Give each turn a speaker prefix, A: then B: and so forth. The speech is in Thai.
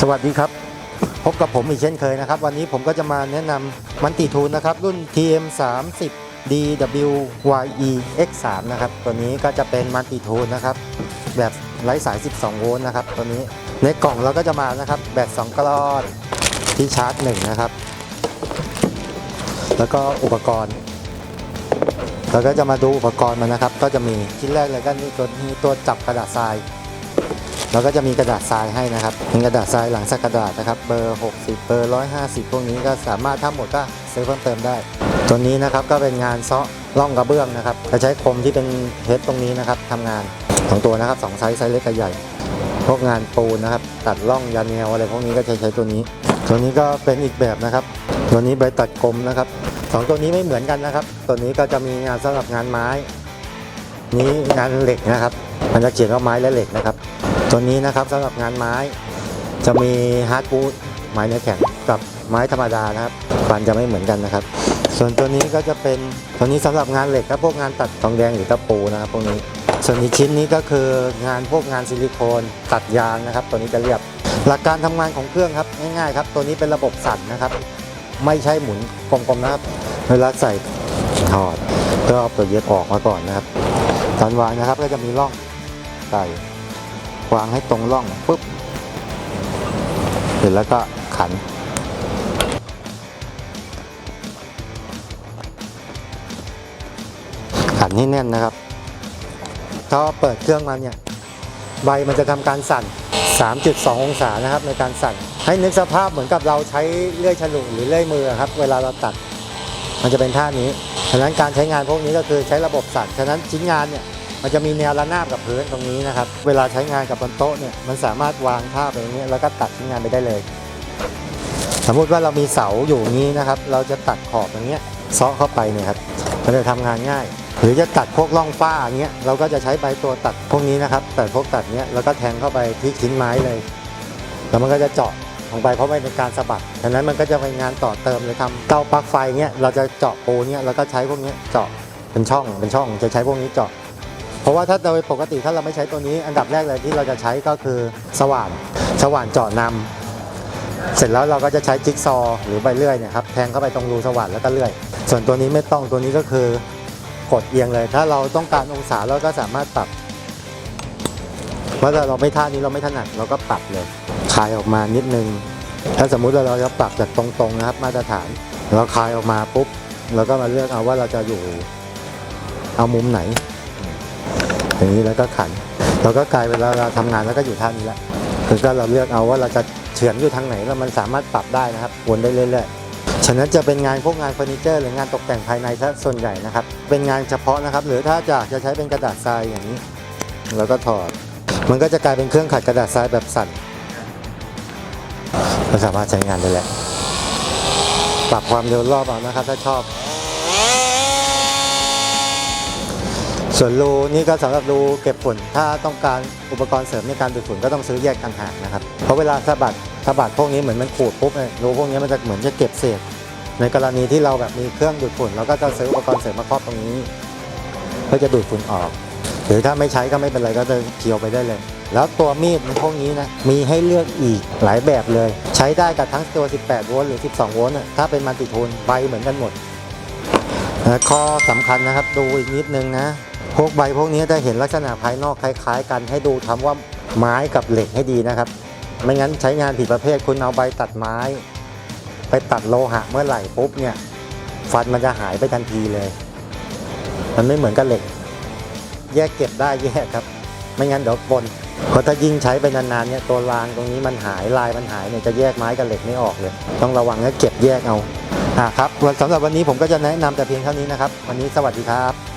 A: สวัสดีครับ พบกับผมอีกเช่นเคยนะครับ วันนี้ผมก็จะมาแนะนำมันติทูนนะครับ รุ่น TM 3 0 DWYE X3 นะครับ ตัวนี้ก็จะเป็นมันติทูนนะครับ แบบไร้สาย 12 โวลต์นะครับ ตัวนี้ในกล่องเราก็จะมานะครับ แบต2กรอนที่ชาร์จ 1 นะครับ แล้วก็อุปกรณ์เราก็จะมาดูอุปกรณ์มันนะครับ ก็จะมีชิ้นแรกเลยก็นี่ตัวนี้ตัวจับกระดาษทราย เราก็จะมีกระดาษทรายให้นะครับเป็นกระดาษทรายหลังสักกระดาษนะครับเบอร์ 60 เบอร์ 150 พวกนี้ก็สามารถถ้าหมดก็ซื้อเพิ่มเติมได้ ตัวนี้นะครับก็เป็นงานเซาะร่องกระเบื้องนะครับจะใช้คมที่เป็นเทปตรงนี้นะครับทำงานสองตัวนะครับสองไซส์ไซส์เล็กกับใหญ่ พวกงานปูนนะครับตัดร่องยันแนวอะไรพวกนี้ก็ใช้ใช้ตัวนี้ ตัวนี้ก็เป็นอีกแบบนะครับ ตัวนี้ใบตัดกลมนะครับสองตัวนี้ไม่เหมือนกันนะครับ ตัวนี้ก็จะมีงานสำหรับงานไม้ นี้งานเหล็กนะครับ มันจะเขียนว่าไม้และเหล็กนะครับ ตัวนี้นะครับสำหรับงานไม้จะมีฮาร์ดบูดไม้เนื้อแข็งกับไม้ธรรมดานะครับฟันจะไม่เหมือนกันนะครับ ส่วนตัวนี้ก็จะเป็นตัวนี้สำหรับงานเหล็กครับพวกงานตัดทองแดงหรือตะปูนะครับพวกนี้ส่วนอีกชิ้นนี้ก็คืองานพวกงานซิลิโคนตัดยางนะครับ ตัวนี้จะเรียบ หลักการทำงานของเครื่องครับง่ายๆครับ ตัวนี้เป็นระบบสั่นนะครับ ไม่ใช่หมุนกลมๆนะครับ เวลาใส่ถอดก็เอาตัวเย็บออกมาก่อนนะครับ ตอนวางนะครับก็จะมีร่องใส่ วางให้ตรงร่องปุ๊บเสร็จแล้วก็ขัน ขันให้แน่นนะครับ ถ้าเปิดเครื่องมาเนี่ย ใบมันจะทำการสั่น 3.2 องศานะครับในการสั่น ให้นึกสภาพเหมือนกับเราใช้เลื่อยฉลุหรือเลื่อยมือครับ เวลาเราตัด มันจะเป็นท่านี้ ฉะนั้นการใช้งานพวกนี้ก็คือใช้ระบบสั่น ฉะนั้นชิ้นงานเนี่ย มันจะมีแนวระนาบกับพื้นตรงนี้นะครับ เวลาใช้งานกับบนโต๊ะเนี่ยมันสามารถวางท่าไปอย่างนี้แล้วก็ตัดชิ้นงานไปได้เลย สมมุติว่าเรามีเสาอยู่นี้นะครับ เราจะตัดขอบอย่างเงี้ยซาะเข้าไปเนี่ยครับมันจะทำงานง่าย หรือจะตัดพวกร่องฝ้าอย่างเงี้ยเราก็จะใช้ใบตัวตัดพวกนี้นะครับตัดพวกตัดเนี้ยแล้วก็แทงเข้าไปที่ชิ้นไม้เลย แล้วมันก็จะเจาะลงไปเพราะไมันเป็นการสะบัดฉะนั้นมันก็จะเป็นงานต่อเติมเลยทำเตาปลั๊กไฟเนี้ยเราจะเจาะปูเนี้ยเราก็ใช้พวกนี้เจาะเป็นช่องเป็นช่องจะใช้พวกนี้เจาะ ราะว่าถ้าโดยปกติถ้าเราไม่ใช้ตัวนี้ อันดับแรกเลยที่เราจะใช้ก็คือสว่าน สว่านเจาะนำเสร็จแล้วเราก็จะใช้จิ๊กซอหรือใบเลื่อยเนี่ยครับแทงเข้าไปตรงรูสว่านแล้วก็เลื่อย ส่วนตัวนี้ไม่ต้องตัวนี้ก็คือกดเอียงเลย ถ้าเราต้องการองศาเราก็สามารถปรับว่าถ้าเราไม่ท่านี้เราไม่ถนัดเราก็ปรับเลยคลายออกมานิดนึง ถ้าสมมุติว่าเราจะปรับจากตรงๆนะครับ มาตรฐานเราคลายออกมาปุ๊บเราก็มาเลือกเอาว่าเราจะอยู่เอามุมไหน อย่างนี้แล้วก็ขัน เราก็กลายเวลาเราทำงานแล้วก็อยู่ท่านี้แหล้วคือก็เราเลือกเอาว่าเราจะเฉือนอยู่ทางไหนแล้วมันสามารถปรับได้นะครับวนได้เรื่อยๆฉะนั้นจะเป็นงานพวกงานเฟอร์นิเจอร์หรืองานตกแต่งภายในซะส่วนใหญ่นะครับ เป็นงานเฉพาะนะครับ หรือถ้าจะจะใช้เป็นกระดาษทรายอย่างนี้ แล้วก็ถอด มันก็จะกลายเป็นเครื่องขัดกระดาษทรายแบบสั่นก็สามารถใช้งานได้แหละปรับความเร็วรอบเอานะครับถ้าชอบ ส่วนรูนี่ก็สำหรับรูเก็บฝุ่น ถ้าต้องการอุปกรณ์เสริมในการดูดฝุ่นก็ต้องซื้อแยกต่างหากนะครับ เพราะเวลาสะบัดสะบัดพวกนี้เหมือนมันขูดปุ๊บเนี่ยรูพวกนี้มันจะเหมือนจะเก็บเศษ ในกรณีที่เราแบบมีเครื่องดูดฝุ่นเราก็จะซื้ออุปกรณ์เสริมมาครอบตรงนี้เพื่อจะดูดฝุ่นออก หรือถ้าไม่ใช้ก็ไม่เป็นไรก็จะเคียวไปได้เลย แล้วตัวมีดพวกนี้นะมีให้เลือกอีกหลายแบบเลย ใช้ได้กับทั้งตัว 18 โวลต์หรือ 12 โวลต์ถ้าเป็นมัลติโทนใบเหมือนกันหมดข้อสำคัญนะครับดูอีกนิดนึงนะ พวกใบพวกนี้จะเห็นลักษณะภายนอกคล้ายๆ กันให้ดูคำว่าไม้กับเหล็กให้ดีนะครับ ไม่งั้นใช้งานผิดประเภทคุณเอาใบตัดไม้ ไปตัดโลหะเมื่อไหร่ปุ๊บเนี่ยฟันมันจะหายไปทันทีเลย มันไม่เหมือนกับเหล็ก แยกเก็บได้แยกครับ ไม่งั้นเดี๋ยวปนเพราะถ้ายิ่งใช้ไปนานๆเนี่ยตัวรางตรงนี้มันหายลายมันหายเนี่ยจะแยกไม้กับเหล็กไม่ออกเลย ต้องระวังและเก็บแยกเอาอ่าครับสำหรับวันนี้ผมก็จะแนะนำแต่เพียงเท่านี้นะครับ วันนี้สวัสดีครับ